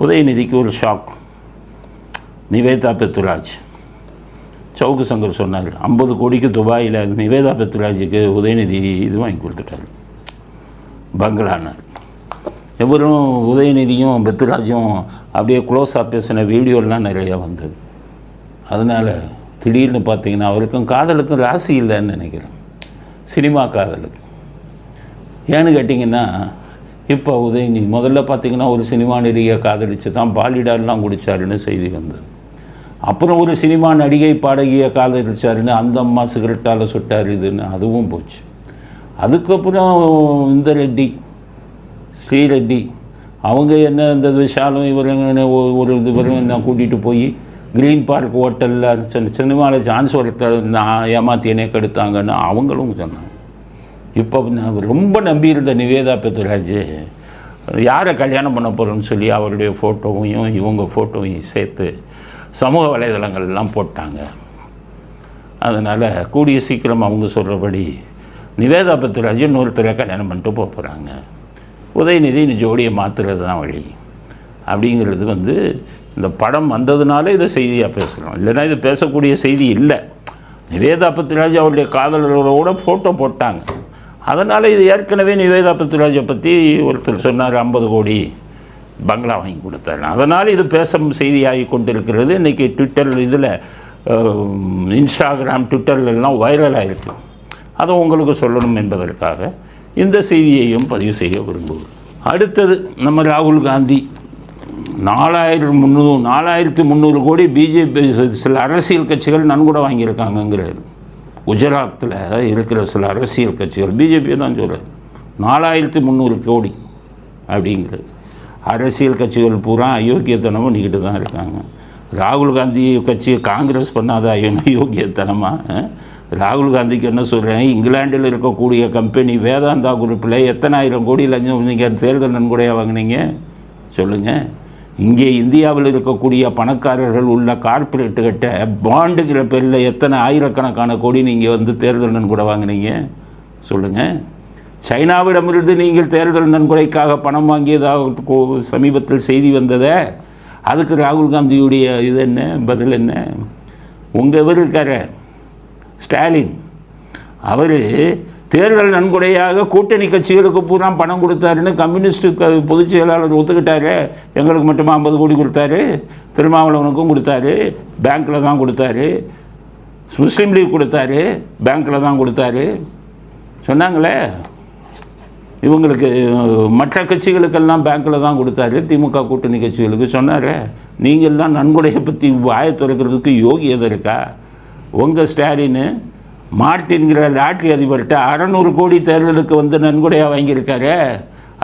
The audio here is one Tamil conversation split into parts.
உதயநிதிக்கு ஒரு ஷாக் நிவேதா பெத்துராஜ். சவுக்கு சங்கர் சொன்னார் ஐம்பது கோடிக்கு துபாயில் நிவேதா பெத்துராஜுக்கு உதயநிதி இது வாங்கி கொடுத்துட்டாரு. பங்களானார். இவரும் உதயநிதியும் பெத்துராஜும் அப்படியே க்ளோஸாக பேசின வீடியோலாம் நிறையா வந்தது. அதனால் திடீர்னு பார்த்தீங்கன்னா அவருக்கும் காதலுக்கும் ராசி இல்லைன்னு நினைக்கிறேன். சினிமா காதலுக்கு. ஏன்னு கேட்டிங்கன்னா இப்போ உதயநிதி முதல்ல பார்த்தீங்கன்னா ஒரு சினிமா நடிகையை காதலிச்சு தான் பாலிடாலாம் குடிச்சாருன்னு செய்தி வந்தது. அப்புறம் ஒரு சினிமா நடிகை பாடகியை காதலிச்சாருன்னு அந்த அம்மா சிகரெட்டால் சுட்டார் இதுன்னு அதுவும் போச்சு. அதுக்கப்புறம் இந்த ரெட்டி ஸ்ரீரெட்டி அவங்க என்ன இந்த விஷாலும் இவருங்க ஒரு இது வரும் என்ன கூட்டிகிட்டு போய் க்ரீன் பார்க் ஹோட்டலில் சினிமாவில் சான்ஸ் ஒருத்தர் நான் ஏமாத்தியனே கெடுத்தாங்கன்னு அவங்களும் சொன்னாங்க. இப்போ நான் ரொம்ப நம்பியிருந்த நிவேதா பெத்துராஜ் யாரை கல்யாணம் பண்ண போகிறோன்னு சொல்லி அவருடைய ஃபோட்டோவையும் இவங்க ஃபோட்டோவையும் சேர்த்து சமூக வலைதளங்கள்லாம் போட்டாங்க. அதனால் கூடிய சீக்கிரம் அவங்க சொல்கிறபடி நிவேதா பத்ராஜ் இன்னொருத்தரை கல்யாணம் பண்ணிட்டு போக போகிறாங்க உதயநிதி இந்த ஜோடியை மாற்றுறது தான் வழி. அப்படிங்கிறது வந்து இந்த படம் வந்ததுனால இதை செய்தியாக பேசுகிறோம் இல்லைன்னா இது பேசக்கூடிய செய்தி இல்லை. நிவேதா பத்ராஜ் அவருடைய காதலர்களோட ஃபோட்டோ போட்டாங்க. அதனால் இது ஏற்கனவே நிவேதா பத்ராஜை பற்றி ஒருத்தர் சொன்னார் ஐம்பது கோடி பங்களா வாங்கி கொடுத்தாரு. அதனால் இது பேசும் செய்தியாகி கொண்டிருக்கிறது. இன்றைக்கி ட்விட்டர் இதில் இன்ஸ்டாகிராம் ட்விட்டர்லாம் வைரலாக இருக்கு அதை உங்களுக்கு சொல்லணும் என்பதற்காக இந்த செய்தியையும் பதிவு செய்ய விரும்புகிறேன். அடுத்தது நம்ம ராகுல் காந்தி. நாலாயிரம் முந்நூறு நாலாயிரத்து முந்நூறு கோடி பிஜேபி சில அரசியல் கட்சிகள் நன்கூட வாங்கியிருக்காங்கங்கிறது. குஜராத்தில் இருக்கிற சில அரசியல் கட்சிகள் பிஜேபி தான் சொல்கிறார் நாலாயிரத்து முந்நூறு கோடி அப்படிங்கிறது. அரசியல் கட்சிகள் பூரா அயோக்கியத்தனம் பண்ணிக்கிட்டு தான் இருக்காங்க. ராகுல் காந்தி கட்சி காங்கிரஸ் பண்ணாத அயோக்கியத்தனமாக ராகுல் காந்திக்கு என்ன சொல்கிறேன் இங்கிலாண்டில் இருக்கக்கூடிய கம்பெனி வேதாந்தா குரூப்பில் எத்தனாயிரம் கோடி லஞ்சம் நீங்கள் தேர்தல் நன்கொடையாக வாங்கினீங்க? சொல்லுங்கள் இங்கே இந்தியாவில் இருக்கக்கூடிய பணக்காரர்கள் உள்ள கார்ப்பரேட்டுகிட்ட பாண்டுங்கிற பேரில் எத்தனை ஆயிரக்கணக்கான கோடி நீங்கள் வந்து தேர்தல் நன்கொடை வாங்கினீங்க? சொல்லுங்கள் சைனாவிடமிருந்து நீங்கள் தேர்தல் நன்கொடைக்காக பணம் வாங்கியதாக கோ- சமீபத்தில் செய்தி வந்ததை. அதுக்கு ராகுல் காந்தியுடைய இது என்ன? பதில் என்ன? உங்கள் இவர் இருக்கார? ஸ்டாலின். அவர் தேர்தல் நன்கொடையாக கூட்டணி கட்சிகளுக்கு பூரா பணம் கொடுத்தாருன்னு கம்யூனிஸ்ட் பொதுச் செயலாளர் ஒத்துக்கிட்டாரு. எங்களுக்கு மட்டுமா ஐம்பது கோடி கொடுத்தாரு. திருமாவளவனுக்கும் கொடுத்தாரு. பேங்க்கில் தான் கொடுத்தாரு. முஸ்லீம் லீக் கொடுத்தாரு. பேங்க்கில் தான் கொடுத்தாரு. சொன்னாங்களே? இவங்களுக்கு மற்ற கட்சிகளுக்கெல்லாம் பேங்க்கில் தான் கொடுத்தாரு. திமுக கூட்டணி கட்சிகளுக்கு சொன்னார். நீங்கள்லாம் நன்கொடையை பற்றி வாயை திறக்கிறதுக்கு யோகியதை இருக்கா? உங்கள் ஸ்டாலின்னு மார்ட்டின்கிற லாட்ரி அதிபர்கிட்ட அறநூறு கோடி தேர்தலுக்கு வந்து நன்கொடையாக வாங்கியிருக்காரு.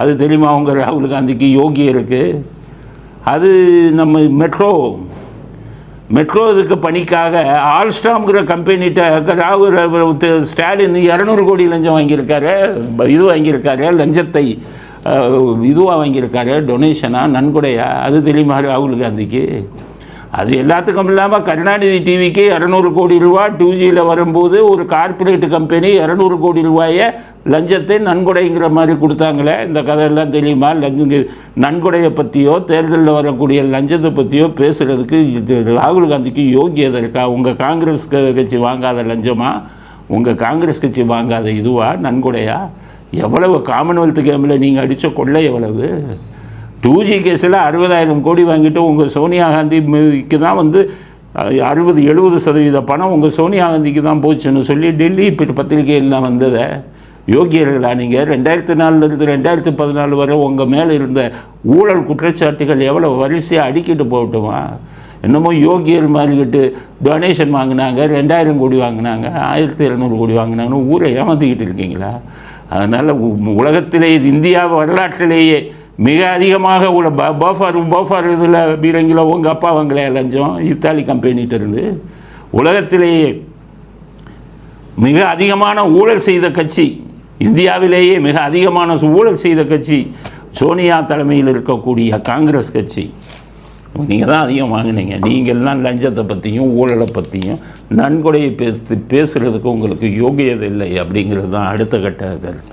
அது தெரியுமா அவங்க ராகுல் காந்திக்கு? யோகி இருக்குது அது நம்ம மெட்ரோ. மெட்ரோ இதுக்கு பணிக்காக ஆல்ஸ்டாம்ங்கிற கம்பெனிகிட்ட ராகுல் ஸ்டாலின் இரநூறு கோடி லஞ்சம் வாங்கியிருக்காரு. இது வாங்கியிருக்காரு லஞ்சத்தை இதுவாக வாங்கியிருக்காரு. டொனேஷனாக நன்கொடையா? அது தெரியுமா ராகுல் காந்திக்கு? அது எல்லாத்துக்கும் இல்லாமல் கருணாநிதி டிவிக்கு இரநூறு கோடி ரூபா டூ ஜியில் வரும்போது ஒரு கார்ப்பரேட் கம்பெனி இரநூறு கோடி ரூபாயை லஞ்சத்தை நன்கொடைங்கிற மாதிரி கொடுத்தாங்களே. இந்த கதையெல்லாம் தெரியுமா? லஞ்சங்க நன்கொடையை பற்றியோ தேர்தலில் வரக்கூடிய லஞ்சத்தை பற்றியோ பேசுகிறதுக்கு இது ராகுல் காந்திக்கு யோகியதை இருக்கா? உங்கள் காங்கிரஸ் கட்சி வாங்காத லஞ்சமா? உங்கள் காங்கிரஸ் கட்சி வாங்காத இதுவா? நன்கொடையா? எவ்வளவு காமன்வெல்த் கேமில் நீங்கள் அடித்த கொள்ளை எவ்வளவு? டூ ஜி கேஸில் அறுபதாயிரம் கோடி வாங்கிட்டு உங்கள் சோனியா காந்திக்கு தான் வந்து அறுபது எழுபது சதவீத பணம் உங்கள் சோனியா காந்திக்கு தான் போச்சுன்னு சொல்லி டெல்லி இப்போ பத்திரிகையெல்லாம் வந்ததை யோகியர்களா நீங்கள் ரெண்டாயிரத்தி நாலுலேருந்து ரெண்டாயிரத்தி பதினாலு வரை உங்கள் மேலே இருந்த ஊழல் குற்றச்சாட்டுகள் எவ்வளோ வரிசையாக அடிக்கிட்டு போகட்டுமா? என்னமோ யோகியர் மாறிக்கிட்டு டொனேஷன் வாங்கினாங்க ரெண்டாயிரம் கோடி வாங்கினாங்க ஆயிரத்தி இரநூறு கோடி வாங்கினாங்கன்னு ஊரை ஏமாற்றிக்கிட்டு இருக்கீங்களா? அதனால் உலகத்திலேயே இது இந்தியா வரலாற்றிலேயே மிக அதிகமாக உள்ள ப போஃபார் போஃபார் இதில் பீரங்கில் உங்கள் அப்பா அவங்களே லஞ்சம் இத்தாலி கம்பெனிகிட்ட இருந்து. உலகத்திலேயே மிக அதிகமான ஊழல் செய்த கட்சி இந்தியாவிலேயே மிக அதிகமான ஊழல் செய்த கட்சி சோனியா தலைமையில் இருக்கக்கூடிய காங்கிரஸ் கட்சி. நீங்கள் தான் அதிகம் வாங்கினீங்க. நீங்கள்லாம் லஞ்சத்தை பற்றியும் ஊழலை பற்றியும் நன்கொடையை பேசி பேசுகிறதுக்கு உங்களுக்கு யோகியதை இல்லை அப்படிங்கிறது தான் அடுத்த கட்ட கருத்து.